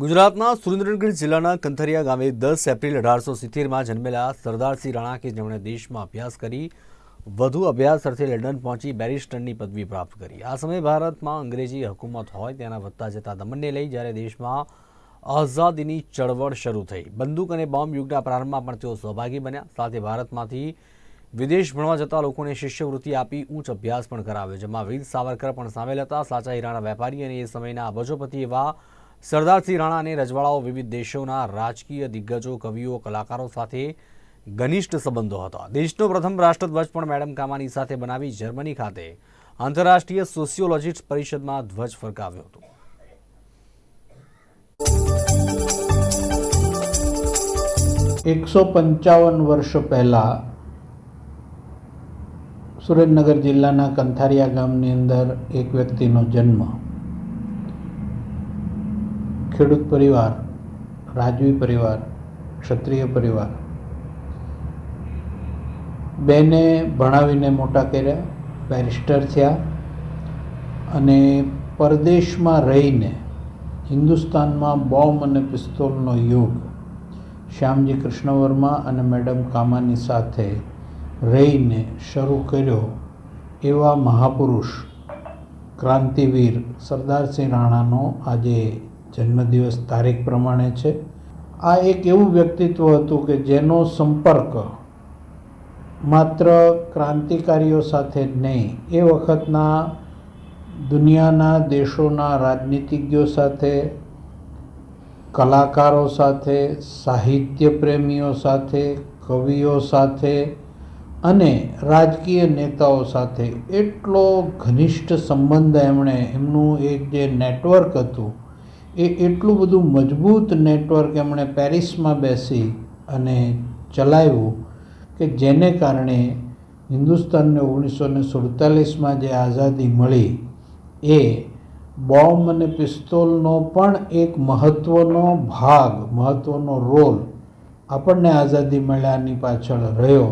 ગુજરાતના સુરેન્દ્રનગર જિલ્લાના કંથરિયા ગામે દસ એપ્રિલ અઢારસો સિત્તેરમાં જન્મેલા સરદારસિંહ રાણા કે જેમણે દેશમાં અભ્યાસ કરી, વધુ અભ્યાસ અર્થે લંડન પહોંચી બેરિસ્ટરની પદવી પ્રાપ્ત કરી. આ સમયે ભારતમાં અંગ્રેજી હકુમત હોય તેના વધતા જતા દમનને લઈ જ્યારે દેશમાં આઝાદીની ચળવળ શરૂ થઈ. બંદૂક અને બોમ્બ યુગના પ્રારંભમાં પણ તેઓ સહભાગી બન્યા. સાથે ભારતમાંથી વિદેશ ભણવા જતા લોકોને શિષ્યવૃત્તિ આપી ઉચ્ચ અભ્યાસ પણ કરાવ્યો, જેમાં વીર સાવરકર પણ સામેલ હતા. સાચા હીરાના વેપારી અને એ સમયના અબજોપતિ એવા સરદારસિંહ રાણા અને રજવાડાઓ વિવિધ દેશોના રાજકીય દિગ્ગજો, કવિઓ, કલાકારો સાથે ઘનિષ્ઠ સંબંધો હતા. દેશનો પ્રથમ રાષ્ટ્રધ્વજ પણ મેડમ કામાની સાથે બનાવી જર્મની ખાતે આંતરરાષ્ટ્રીય સોશિયોલોજીસ્ટ પરિષદમાં ધ્વજ ફરકાવ્યો હતો. એકસો પંચાવન વર્ષ પહેલાં સુરેન્દ્રનગર જિલ્લાના કંથારિયા ગામની અંદર એક વ્યક્તિનો જન્મ ખેડૂત પરિવાર, રાજવી પરિવાર, ક્ષત્રિય પરિવાર. બેને ભણાવીને મોટા કર્યા, બેરિસ્ટર થયા અને પરદેશમાં રહીને હિન્દુસ્તાનમાં બોમ્બ અને પિસ્તોલનો યુગ, શ્યામજી કૃષ્ણ વર્મા અને મેડમ કામાની સાથે રહીને શરૂ કર્યો એવા મહાપુરુષ ક્રાંતિવીર સરદારસિંહ રાણાનો આજે જન્મદિવસ તારીખ પ્રમાણે છે. આ એક એવું વ્યક્તિત્વ હતું કે જેનો સંપર્ક માત્ર ક્રાંતિકારીઓ સાથે જ નહીં, એ વખતના દુનિયાના દેશોના રાજનીતિજ્ઞો સાથે, કલાકારો સાથે સાહિત્ય પ્રેમીઓ સાથે, કવિઓ સાથે અને રાજકીય નેતાઓ સાથે એટલો ઘનિષ્ઠ સંબંધ એમણે, એમનું એક જે નેટવર્ક હતું એ એટલું બધું મજબૂત નેટવર્ક એમણે પેરિસમાં બેસી અને ચલાવ્યું કે જેને કારણે હિન્દુસ્તાનને ઓગણીસો ને સુડતાલીસમાં જે આઝાદી મળી, એ બોમ્બ અને પિસ્તોલનો પણ એક મહત્ત્વનો ભાગ મહત્ત્વનો રોલ આપણને આઝાદી મળ્યાની પાછળ રહ્યો.